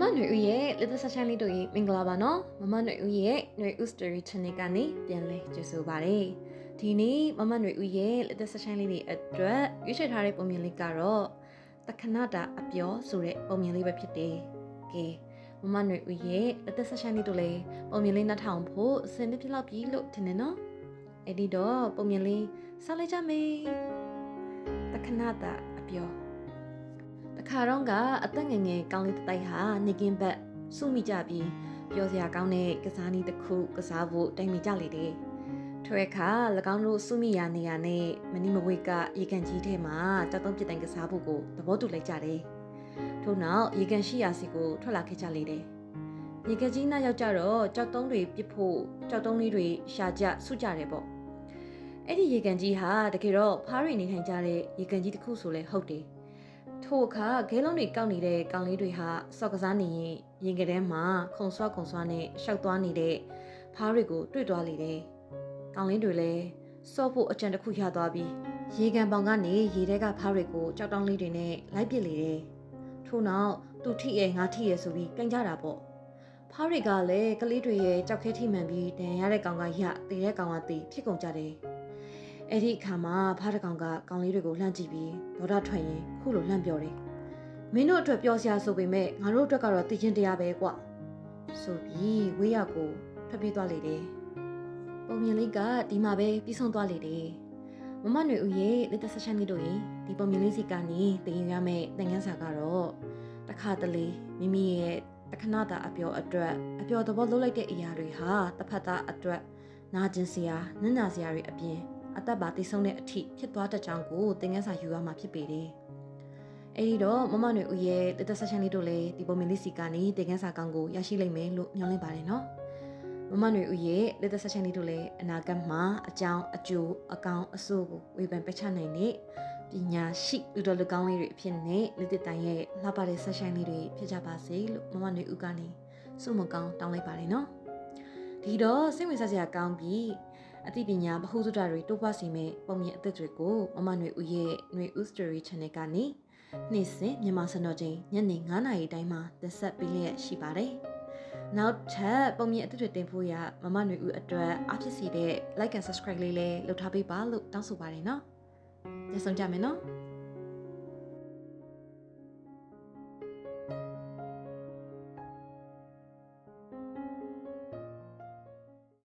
မနွေဦးရဲ့လက်သက်ဆက်ချမ်းလေးတို့ရေမင်္ဂလာပါနော်မမနွေဦးရဲ့နွေဦး story channel ကနေပြန်လဲကြိုဆိုပါရစေဒီနေ့မမနွေဦးရဲ့လက်သက်ဆက်ချမ်းလေးတွေအတွက်ရွေးချယ်ထားတဲ့ပုံမြင်လေးကတော့တခဏတာအပြောဆိုတဲ့ပုံမြင်လေးပဲဖြစ်တယ်ကဲမမနွေဦးရဲ့လက်သက်ဆက်ချမ်းလေးတို့လည်းပုံမြင်လေးနှထောင်ဖို့အစင်တစ်ပြလောက်ပြီလို့ထင်တယ်နော်အဲ့ဒီတော့ပုံမြင်လေးဆက်လိုက်ကြမယ်တခဏတာအပြော တခါတော့ကအသက်ငယ်ငယ်ကောင်းလေးတစ်တိုက်ဟာနေကင်းဘက်စုမိကြပြီးပျော်စရာကောင်းတဲ့ကစားနည်းတစ်ခုကစားဖို့တိုင်မိကြလေတယ်။ထွဲခါ၎င်းတို့စုမိရာနေရာနဲ့မနီမဝေကရေကန်ကြီးထဲမှာတောက်တုံးပြစ်တိုင်ကစားဖို့ကိုသဘောတူလိုက်ကြတယ်။ထို့နောက်ရေကန်ရှိရာစီကိုထွက်လာခဲ့ကြလေတယ်။ရေကန်ကြီးနောက်ရောက်ကြတော့ကြောက်တုံးတွေပြစ်ဖို့ကြောက်တုံးလေးတွေရှာကြဆုကြတယ်ပေါ့။အဲ့ဒီရေကန်ကြီးဟာတကယ်တော့ဖားရီနေထိုင်ကြတဲ့ရေကန်ကြီးတစ်ခုဆိုလဲဟုတ်တယ်။ ထို့အခါဂဲလုံးတွေကောက်နေတဲ့ကောင်လေးတွေဟာစော့ကစားနေရင်ရင်ကထဲမှာခုံဆွားခုံဆွားနဲ့ရှောက်သွားနေတဲ့ဖားတွေကိုတွေ့သွားလေတယ်။ကောင်လေးတွေလည်းစော့ဖို့အကြံတစ်ခုရသွားပြီးရေကန်ပေါင်ကနေရေထဲကဖားတွေကိုကြောက်တောင်းလေးတွေနဲ့လိုက်ပစ်လေတယ်။ထို့နောက်သူထိရဲ့ငါထိရဲ့ဆိုပြီးကန်ကြတာပေါ့။ဖားတွေကလည်းကလေးတွေရဲ့ကြောက်ခဲထိမှန်ပြီးဒဏ်ရာရတဲ့ကောင်ကရတည်တဲ့ကောင်ကတည်ဖြစ်ကုန်ကြတယ်။ အဲ့ဒီအခါမှာဖားတကောင်ကကောင်လေးတွေကိုလှမ်းကြည့်ပြီးဒေါဒထွက်ရင်ခုလိုလှမ်းပြောတယ်။မင်းတို့အတွက်ပြောစရာဆိုပေမဲ့ငါတို့အတွက်ကတော့တည်ချင်းတရားပဲကွ။ဆိုပြီးဝေးရကိုထွက်ပြေးသွားလေတယ်။ပုံမြင်လေးကဒီမှာပဲပြီးဆုံးသွားလေတယ်။မမຫນွေဦးရဲ့လက်သက်ဆက်ချမ်းလေးတို့ရင်ဒီပုံမြင်လေးစီကနေတင်ရမယ့်သင်ခန်းစာကတော့တခါတလေမိမိရဲ့တခဏတာအပျော်အတွက်အပျော်သဘောလုပ်လိုက်တဲ့အရာတွေဟာတစ်ဖက်သားအတွက်နာကျင်စရာနစ်နာစရာတွေအပြင် အသက်ပါတည်ဆုံးတဲ့အထိဖြစ်သွားတဲ့ကြောင်းကိုသင်ခန်းစာယူရမှာဖြစ်ပေတယ်။အဲဒီတော့မမနွေဦးရဲ့တက်တက်ဆက်ချမ်းလေးတို့လည်းဒီပုံမြင်လေးစီကနေသင်ခန်းစာကောင်းကိုရရှိလိမ့်မယ်လို့မျှော်လင့်ပါတယ်နော်။မမနွေဦးရဲ့လက်သက်ဆက်ချမ်းလေးတို့လည်းအနာဂတ်မှာအကြောင်းအကျိုးအကောင်းအဆိုးကိုဝေဖန်ပက်ချနိုင်တဲ့ပညာရှိလူတော်လူကောင်းလေးတွေအဖြစ်နဲ့လက်သက်တိုင်းရဲ့လှပတဲ့ဆက်ချမ်းလေးတွေဖြစ်ကြပါစေလို့မမနွေဦးကနေဆုမကောင်းတောင်းလိုက်ပါတယ်နော်။ဒီတော့စိတ်ဝင်စားစရာကောင်းပြီး အသိပညာဗဟုသုတတွေတိုးပွားစေမယ့်ပုံမြင်အသစ်တွေကိုမမနွေဦးရဲ့နွေဦး story channel ကနေနေ့စဉ်မြန်မာစံတော်ချိန်ညနေ9:00နာရီတိုင်းမှာတင်ဆက်ပေးလျက်ရှိပါတယ်။နောက်ထပ်ပုံမြင်အသစ်တွေတင်ဖို့ရမမနွေဦးအတွက်အားဖြစ်စေတဲ့ like and subscribe လေးလည်းလုပ်ထားပေးပါလို့တောင်းဆိုပါတယ်နော်။ညဆောင်ကြမယ်နော်။